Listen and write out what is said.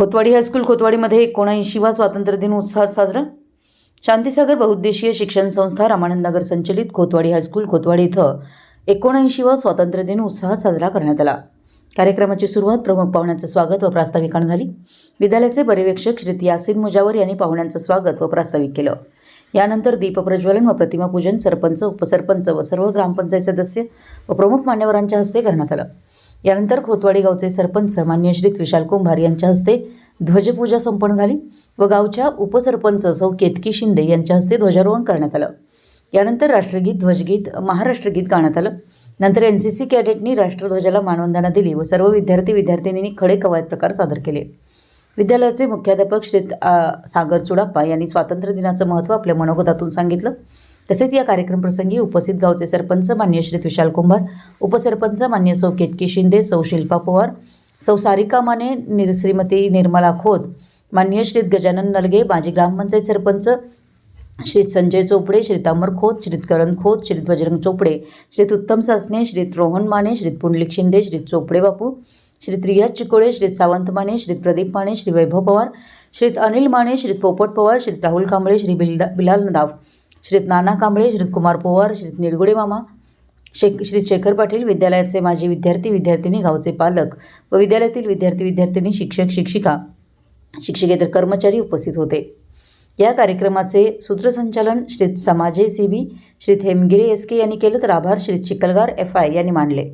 Khotwadi high school खोतवाडीमध्ये एकोणऐंशीवा स्वातंत्र्य दिन उत्साहात साजरा? शांतीसागर बहुउद्देशीय शिक्षण संस्था रामानंदनगर संचलित खोतवाडी हायस्कूल खोतवाडी इथं एकोणऐंशीवा स्वातंत्र्य दिन उत्साहात साजरा करण्यात आला. कार्यक्रमाची सुरुवात प्रमुख पाहुण्यांचं स्वागत व प्रास्ताविकानं झाली. विद्यालयाचे पर्यवेक्षक श्री यासिन मुजावर यांनी पाहुण्यांचं स्वागत व प्रास्ताविक केलं. यानंतर दीपप्रज्वलन व प्रतिमापूजन सरपंच उपसरपंच व सर्व ग्रामपंचायत सदस्य व प्रमुख मान्यवरांच्या हस्ते करण्यात आलं. यानंतर खोतवाडी गावचे सरपंच मान्य श्री विशाल कुंभार यांच्या हस्ते ध्वजपूजा संपन्न झाली व गावच्या उपसरपंच सौ केतकी शिंदे यांच्या हस्ते ध्वजारोहण करण्यात आलं. यानंतर राष्ट्रगीत ध्वजगीत महाराष्ट्रगीत गाण्यात आलं. नंतर एन सी सी कॅडेटनी राष्ट्रध्वजाला मानवंदना दिली व सर्व विद्यार्थी विद्यार्थिनींनी खडे कवायत प्रकार सादर केले. विद्यालयाचे मुख्याध्यापक श्री सागर चुडाप्पा यांनी स्वातंत्र्य दिनाचं महत्त्व आपल्या मनोगतातून सांगितलं. तसेच या कार्यक्रमप्रसंगी उपस्थित गावचे सरपंच मान्य श्री विशाल कुंभार उपसरपंच मान्य सौ केतकी शिंदे सौ शिल्पा पवार सौ सारिका माने निर श्रीमती निर्मला खोत मान्य श्री गजानन नलगे माजी ग्रामपंचायत सरपंच श्रीत संजय चोपडे श्रीतांबर खोत श्रीत करण खोत श्रीत बजरंग चोपडे श्रीत उत्तम सासने श्रीत रोहन माने श्रीत पुंडलिक शिंदे श्रीत चोपडे बापू श्रीत रियाज चिकोळे श्रीत सावंत माने श्रीत प्रदीप माने श्री वैभव पवार श्रीत अनिल माने श्रीत पोपट पवार श्रीत राहुल कांबळे श्री बिल्दा बिलाल नदाव श्रीत नाना कांबळे श्री कुमार पोवार श्रीत निडगुडे मामा शेख श्री शेखर पाटील विद्यालयाचे माजी विद्यार्थी विद्यार्थिनी गावचे पालक व विद्यालयातील विद्यार्थी विद्यार्थिनी शिक्षक शिक्षिका शिक्षकेतर कर्मचारी उपस्थित होते. या कार्यक्रमाचे सूत्रसंचालन Shri Samaje C B Shri Hemgiri S K यांनी केलं तर आभार. श्री चिकलगार एफ आय यांनी मानले.